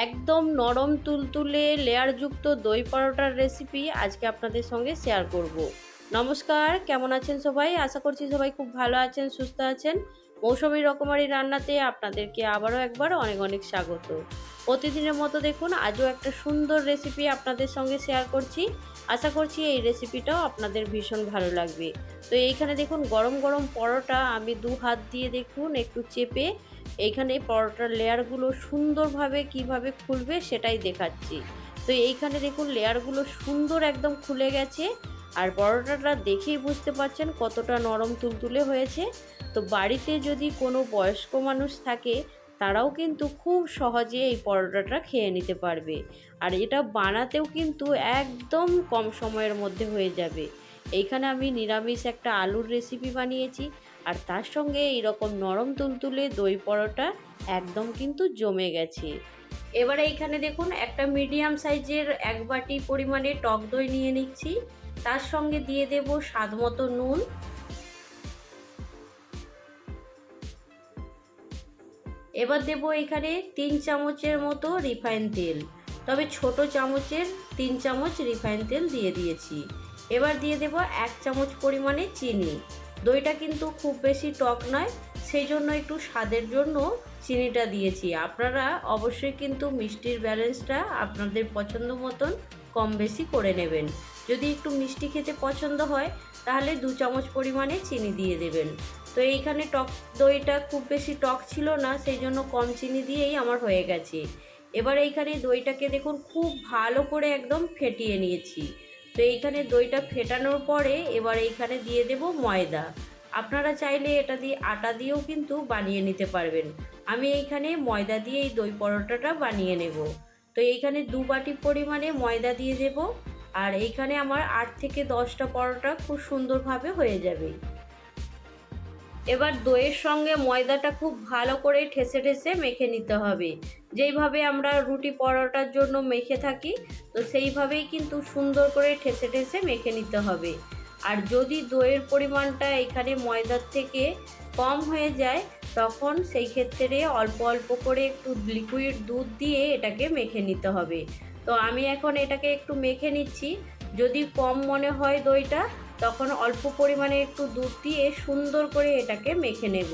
একদম নরম তুলতুলে লেয়ারযুক্ত দই পরোটার রেসিপি আজকে আপনাদের সঙ্গে শেয়ার করব। নমস্কার, কেমন আছেন সবাই? আশা করছি সবাই খুব ভালো আছেন, সুস্থ আছেন। মৌসুমি রকমারি রান্নাতে আপনাদেরকে আবারও একবার অনেক অনেক স্বাগত। প্রতিদিনের মতো দেখুন, আজও একটা সুন্দর রেসিপি আপনাদের সঙ্গে শেয়ার করছি। আশা করছি এই রেসিপিটাও আপনাদের ভীষণ ভালো লাগবে। তো এইখানে দেখুন, গরম গরম পরোটা আমি দু হাত দিয়ে দেখুন, একটু চেপে এইখানে পরোটার লেয়ারগুলো সুন্দরভাবে কীভাবে খুলবে সেটাই দেখাচ্ছি। তো এইখানে দেখুন লেয়ারগুলো সুন্দর একদম খুলে গেছে আর পরোটাটা দেখেই বুঝতে পারছেন কতটা নরম তুলতুলে হয়েছে। তো বাড়িতে যদি কোনো বয়স্ক মানুষ থাকে তারাও কিন্তু খুব সহজে এই পরোটাটা খেয়ে নিতে পারবে। আর এটা বানাতেও কিন্তু একদম কম সময়ের মধ্যে হয়ে যাবে। এইখানে আমি নিরামিষ একটা আলুর রেসিপি বানিয়েছি। আর তার সঙ্গে এইরকম নরম তুলতুলে দই পরোটা একদম কিন্তু জমে গেছে। এবারে এইখানে দেখুন, একটা মিডিয়াম সাইজের এক বাটি পরিমাণে টক দই নিয়ে নিচ্ছি। তার সঙ্গে দিয়ে দেব স্বাদ মতো নুন। এবার দেব এখানে তিন চামচের মতো রিফাইন তেল। তবে ছোট চামচের তিন চামচ রিফাইন তেল দিয়ে দিয়েছি। এবার দিয়ে দেব এক চামচ পরিমাণে চিনি। দইটা কিন্তু খুব বেশি টক নয়, সেই জন্য একটু স্বাদের জন্য চিনিটা দিয়েছি। আপনারা অবশ্যই কিন্তু মিষ্টির ব্যালেন্সটা আপনাদের পছন্দ মতন কম বেশি করে নেবেন। যদি একটু মিষ্টি খেতে পছন্দ হয়, তাহলে দু চামচ পরিমাণে চিনি দিয়ে দেবেন। তো এইখানে টক দইটা খুব বেশি টক ছিল না, সেই জন্য কম চিনি দিয়েই আমার হয়ে গেছে। এবার এইখানে দইটাকে দেখুন, খুব ভালো করে একদম ফেটিয়ে নিয়েছি। তো এইখানে দইটা ফেটানোর পরে এবার এইখানে দিয়ে দেব ময়দা। আপনারা চাইলে এটা দিয়ে আটা দিয়েও কিন্তু বানিয়ে নিতে পারবেন। আমি এইখানে ময়দা দিয়ে এই দই পরোটাটা বানিয়ে নেব। তো এইখানে দু বাটি পরিমাণে ময়দা দিয়ে দেব। আর এইখানে আমার আট থেকে দশটা পরোটা খুব সুন্দরভাবে হয়ে যাবে। এবার দইয়ের সঙ্গে ময়দাটা খুব ভালো করে ঠেসে ঠেসে মেখে নিতে হবে। যেইভাবে আমরা রুটি পরোটার জন্য মেখে থাকি, তো সেইভাবেই কিন্তু সুন্দর করে ঠেসে ঠেসে মেখে নিতে হবে। আর যদি দইয়ের পরিমাণটা এখানে ময়দার থেকে কম হয়ে যায়, তখন সেই ক্ষেত্রে অল্প অল্প করে একটু লিকুইড দুধ দিয়ে এটাকে মেখে নিতে হবে। তো আমি এখন এটাকে একটু মেখে নিচ্ছি। যদি কম মনে হয় দইটা তখন অল্প পরিমাণে একটু দুধ দিয়ে সুন্দর করে এটাকে মেখে নেব।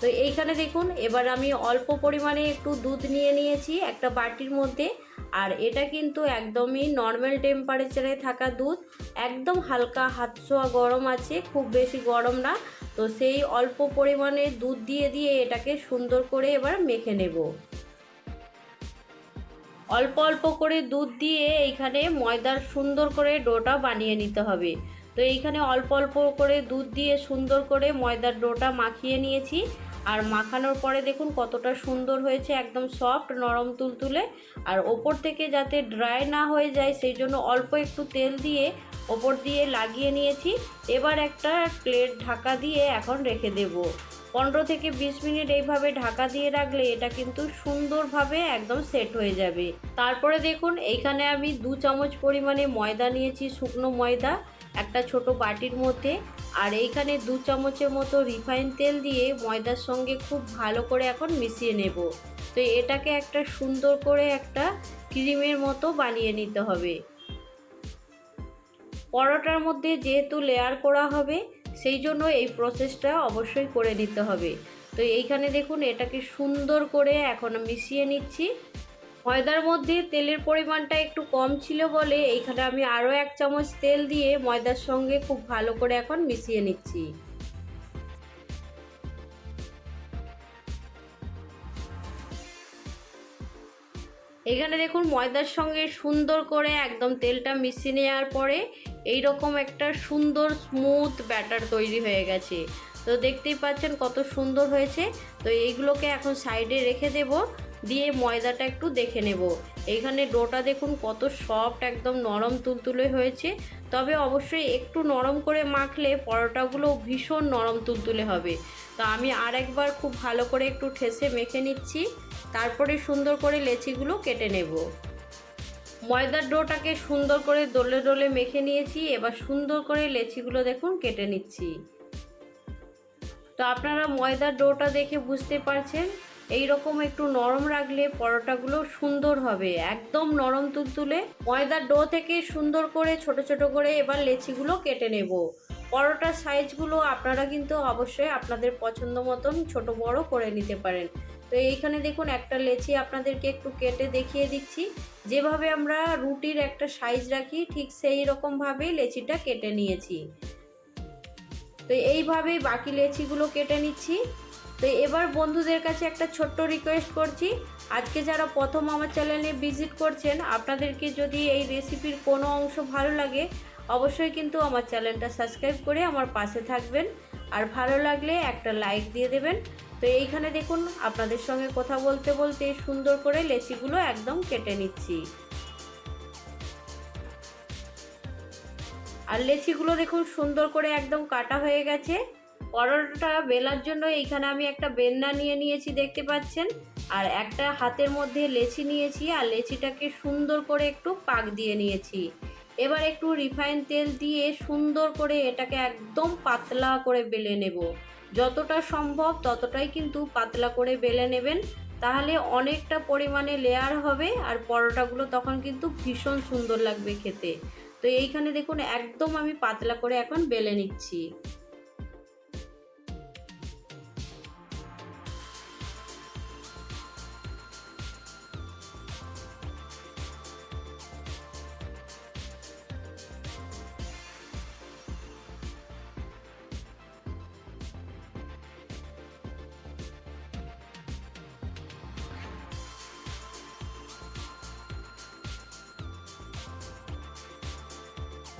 তো এইখানে দেখুন, এবার আমি অল্প পরিমাণে একটু দুধ নিয়ে নিয়েছি একটা বাটির মধ্যে। আর এটা কিন্তু একদমই নর্মাল টেম্পারেচারে থাকা দুধ। একদম হালকা হাত ছোঁয়া গরম আছে, খুব বেশি গরম না। তো সেই অল্প পরিমাণে দুধ দিয়ে দিয়ে এটাকে সুন্দর করে এবার মেখে নেব। অল্প অল্প করে দুধ দিয়ে এইখানে ময়দার সুন্দর করে ডোটা বানিয়ে নিতে হবে। তো এইখানে অল্প অল্প করে দুধ দিয়ে সুন্দর করে ময়দার ডোটা মাখিয়ে নিয়েছি। আর মাখানোর পরে দেখুন কতটা সুন্দর হয়েছে, একদম সফট নরম তুলতুলে। আর ওপর থেকে যাতে ড্রাই না হয়ে যায়, সেই জন্য অল্প একটু তেল দিয়ে ওপর দিয়ে লাগিয়ে নিয়েছি। এবার একটা প্লেট ঢাকা দিয়ে এখন রেখে দেব। পনেরো থেকে বিশ মিনিট এইভাবে ঢাকা দিয়ে রাখলে এটা কিন্তু সুন্দরভাবে একদম সেট হয়ে যাবে। তারপরে দেখুন, এইখানে আমি দু চামচ পরিমাণে ময়দা নিয়েছি, শুকনো ময়দা, একটা ছোট বাটির মধ্যে। আর এইখানে দু চামচের মতো রিফাইন তেল দিয়ে ময়দার সঙ্গে খুব ভালো করে এখন মিশিয়ে নেব। তো এটাকে একটা সুন্দর করে একটা ক্রিমের মতো বানিয়ে নিতে হবে। পরোটার মধ্যে যেহেতু লেয়ার করা হবে সেই জন্য এই প্রসেসটা অবশ্যই করে নিতে হবে। তো এইখানে দেখুন, এটাকে সুন্দর করে এখন মিশিয়ে নিচ্ছি। ময়দার মধ্যে তেলের পরিমাণটা একটু কম ছিল বলে এইখানে আমি আরও এক চামচ তেল দিয়ে ময়দার সঙ্গে খুব ভালো করে এখন মিশিয়ে নিচ্ছি। এখানে দেখুন, ময়দার সঙ্গে সুন্দর করে একদম তেলটা মিশিয়ে নেওয়ার পরে এই রকম একটা সুন্দর স্মুথ ব্যাটার তৈরি হয়ে গেছে। তো দেখতেই পাচ্ছেন কত সুন্দর হয়েছে। তো এইগুলোকে এখন সাইডে রেখে দেব, দিয়ে ময়দাটা একটু দেখে নেব। এইখানে ডোটা দেখুন কত সফট একদম নরম তুলতুলে হয়েছে। তবে অবশ্যই একটু নরম করে মাখলে পরোটাগুলো ভীষণ নরম তুলতুলে হবে। তো আমি আর একবার খুব ভালো করে একটু ঠেসে মেখে নিচ্ছি। তারপরে সুন্দর করে লেচিগুলো কেটে নেব। ময়দার ডোটাকে সুন্দর করে দোলে দোলে মেখে নিয়েছি। এবার সুন্দর করে লেচিগুলো দেখুন, কেটে নিচ্ছি। তো আপনারা ময়দার ডোটা দেখে বুঝতে পারছেন এই রকম একটু নরম রাখলে পরোটাগুলো সুন্দর হবে, একদম নরম তুলতুলে। ময়দার ডো থেকে সুন্দর করে ছোট ছোট করে এবার লেচিগুলো কেটে নেব। পরোটার সাইজগুলো আপনারা কিন্তু অবশ্যই আপনাদের পছন্দ মতন ছোট বড় করে নিতে পারেন। তো এইখানে দেখুন একটা লেচি আপনাদেরকে একটু কেটে দেখিয়ে দিচ্ছি। যেভাবে আমরা রুটির একটা সাইজ রাখি, ঠিক সেই রকমভাবেই লেচিটা কেটে নিয়েছি। তো এইভাবেই বাকি লেচিগুলো কেটে নিচ্ছি। তো এবার বন্ধুদের কাছে একটা ছোট্ট রিকোয়েস্ট করছি। আজকে যারা প্রথম আমার চ্যানেলে ভিজিট করছেন, আপনাদেরকে যদি এই রেসিপির কোনো অংশ ভালো লাগে, অবশ্যই কিন্তু আমার চ্যানেলটা সাবস্ক্রাইব করে আমার পাশে থাকবেন। আর ভালো লাগলে একটা লাইক দিয়ে দেবেন। তো এইখানে দেখুন, আপনাদের সঙ্গে কথা বলতে বলতে সুন্দর করে লেচিগুলো একদম কেটে নিচ্ছি। আর লেচিগুলো দেখুন, সুন্দর করে একদম কাটা হয়ে গেছে। পরোটাটা বেলার জন্য এইখানে আমি একটা বেলনা নিয়ে নিয়েছি, দেখতে পাচ্ছেন? আর একটা হাতের মধ্যে লেচি নিয়েছি, আর লেচিটাকে সুন্দর করে একটু পাক দিয়ে নিয়েছি। এবার একটু রিফাইন তেল দিয়ে সুন্দর করে এটাকে একদম পাতলা করে বেলে নেব। যতটা সম্ভব ততটাই কিন্তু পাতলা করে বেলে নেবেন। তাহলে অনেকটা পরিমাণে লেয়ার হবে আর পরোটাগুলো তখন কিন্তু ভীষণ সুন্দর লাগবে খেতে। তো এইখানে দেখুন একদম আমি পাতলা করে এখন বেলে নিচ্ছি।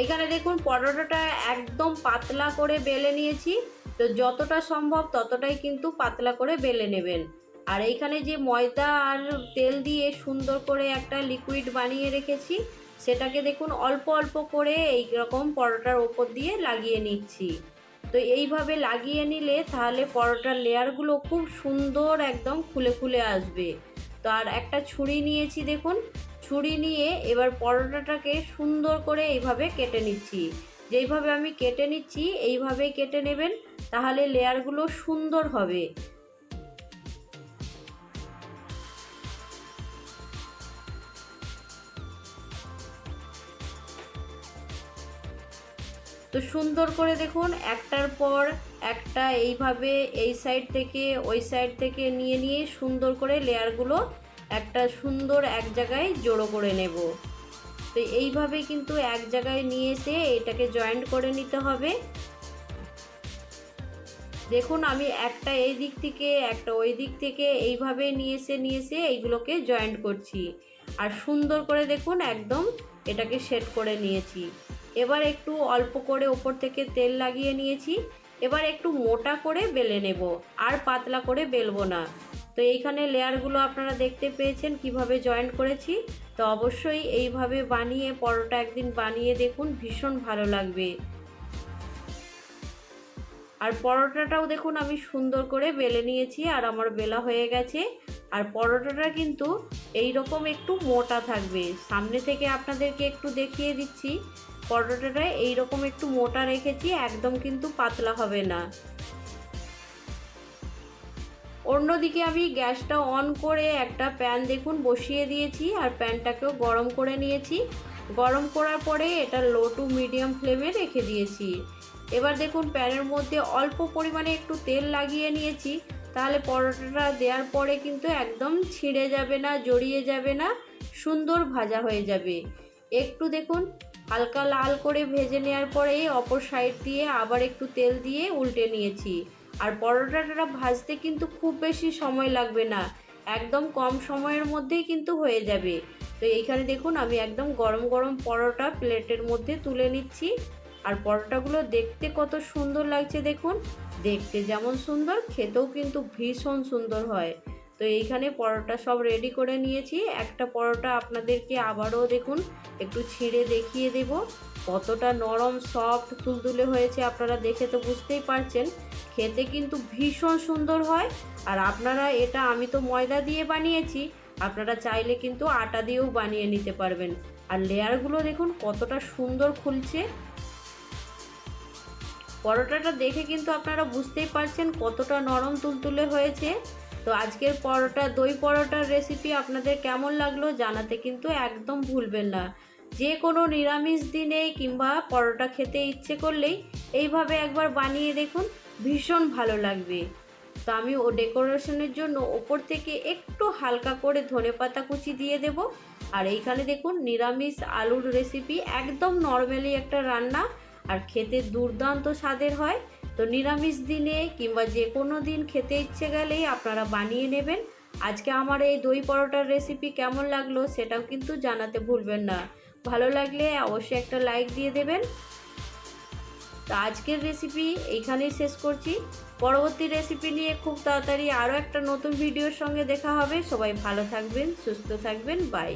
এইখানে দেখুন পরোটাটা একদম পাতলা করে বেলে নিয়েছি। তো যতটা সম্ভব ততটাই কিন্তু পাতলা করে বেলে নেবেন। আর এইখানে যে ময়দা আর তেল দিয়ে সুন্দর করে একটা লিকুইড বানিয়ে রেখেছি, সেটাকে দেখুন অল্প অল্প করে এই রকম পরোটার ওপর দিয়ে লাগিয়ে নিচ্ছি। তো এইভাবে লাগিয়ে নিলে তাহলে পরোটার লেয়ারগুলো খুব সুন্দর একদম খুলে খুলে আসবে। তো আর একটা ছুরি নিয়েছি দেখুন ছুরি নিয়ে এবার পরোটাটাকে সুন্দর করে এইভাবে কেটে নিচ্ছি। যেইভাবে আমি কেটে নিচ্ছি, এইভাবেই কেটে নেবেন, তাহলে লেয়ারগুলো সুন্দর হবে। তো সুন্দর করে দেখুন, একটার পর একটা এইভাবে এই সাইড থেকে, ওই সাইড থেকে নিয়ে নিয়ে সুন্দর করে লেয়ারগুলো একটা সুন্দর এক জায়গায় জড়ো করে নেব। তো এইভাবে কিন্তু এক জায়গায় নিয়ে এসে এটাকে জয়েন্ট করে নিতে হবে। দেখুন, আমি একটা এই দিক থেকে, একটা ওই দিক থেকে এইভাবে নিয়ে এসে নিয়ে এসে এইগুলোকে জয়েন্ট করছি। আর সুন্দর করে দেখুন, একদম এটাকে সেট করে নিয়েছি। এবার একটু অল্প করে ওপর থেকে তেল লাগিয়ে নিয়েছি। এবার একটু মোটা করে বেলে নেব। আর পাতলা করে বেলবো না। তো এইখানে লেয়ারগুলো আপনারা দেখতে পেয়েছেন, কীভাবে জয়েন্ট করেছি। তো অবশ্যই এইভাবে বানিয়ে, পরোটা একদিন বানিয়ে দেখুন, ভীষণ ভালো লাগবে। আর পরোটাটাও দেখুন, আমি সুন্দর করে বেলে নিয়েছি, আর আমার বেলা হয়ে গেছে। আর পরোটাটা কিন্তু এই রকম একটু মোটা থাকবে। সামনে থেকে আপনাদেরকে একটু দেখিয়ে দিচ্ছি পরোটাটা এই রকম একটু মোটা রেখেছি, একদম কিন্তু পাতলা হবে না। অন্যদিকে আমি গ্যাসটা অন করে একটা প্যান দেখুন বসিয়ে দিয়েছি আর প্যানটাকেও গরম করে নিয়েছি। গরম করার পরে এটা লো টু মিডিয়াম ফ্লেমে রেখে দিয়েছি। এবার দেখুন প্যানের মধ্যে অল্প পরিমাণে একটু তেল লাগিয়ে নিয়েছি। তাহলে পরোটাটা দেওয়ার পরে কিন্তু একদম ছিঁড়ে যাবে না, জড়িয়ে যাবে না, সুন্দর ভাজা হয়ে যাবে। একটু দেখুন হালকা লাল করে ভেজে নেওয়ার পরে অপর সাইড দিয়ে আবার একটু তেল দিয়ে উল্টে নিয়েছি। আর পরোটাটা ভাজতে কিন্তু খুব বেশি সময় লাগবে না। একদম কম সময়ের মধ্যেই কিন্তু হয়ে যাবে। তো এইখানে দেখুন, আমি একদম গরম গরম পরোটা প্লেটের মধ্যে তুলে নিচ্ছি। আর পরোটাগুলো দেখতে কত সুন্দর লাগছে দেখুন। দেখতে যেমন সুন্দর, খেতেও কিন্তু ভীষণ সুন্দর হয়। তো এইখানে পরোটা সব রেডি করে নিয়েছি। একটা পরোটা আপনাদেরকে আবারও দেখুন, একটু ছিঁড়ে দেখিয়ে দেব। কতটা নরম সফট তুলতুলে হয়েছে, আপনারা দেখে তো বুঝতেই পারছেন। খেতে কিন্তু ভীষণ সুন্দর হয়। আর আপনারা এটা আমি তো ময়দা দিয়ে বানিয়েছি, আপনারা চাইলে কিন্তু আটা দিয়েও বানিয়ে নিতে পারবেন। আর লেয়ারগুলো দেখুন কতটা সুন্দর খুলছে। পরোটাটা দেখে কিন্তু আপনারা বুঝতেই পারছেন কতটা নরম তুলতুলে হয়েছে। তো আজকের পরোটা, দই পরোটার রেসিপি আপনাদের কেমন লাগল জানাতে কিন্তু একদম ভুলবেন না। যে কোনো নিরামিষ দিনে কিংবা পরোটা খেতে ইচ্ছে করলেই এইভাবে একবার বানিয়ে দেখুন। ভীষণ ভালো লাগবে। তো আমি ও ডেকোরেশনের জন্য ওপর থেকে একটু হালকা করে ধনেপাতা কুচি দিয়ে দেব। আর এইখানে দেখুন, নিরামিষ আলুর রেসিপি একদম নর্মালি একটা রান্না। আর খেতে দুর্দান্ত স্বাদের হয়। তো নিরামিষ দিনে কিংবা যে কোনো দিন খেতে ইচ্ছে গেলেই আপনারা বানিয়ে নেবেন। আজকে আমার এই দই পরোটার রেসিপি কেমন লাগল সেটাও কিন্তু জানাতে ভুলবেন না। ভালো লাগলে অবশ্যই একটা লাইক দিয়ে দেবেন। তো আজকের রেসিপি এইখানেই শেষ করছি। পরবর্তী রেসিপি নিয়ে খুব তাড়াতাড়ি আরও একটা নতুন ভিডিওর সঙ্গে দেখা হবে। সবাই ভালো থাকবেন, সুস্থ থাকবেন বাই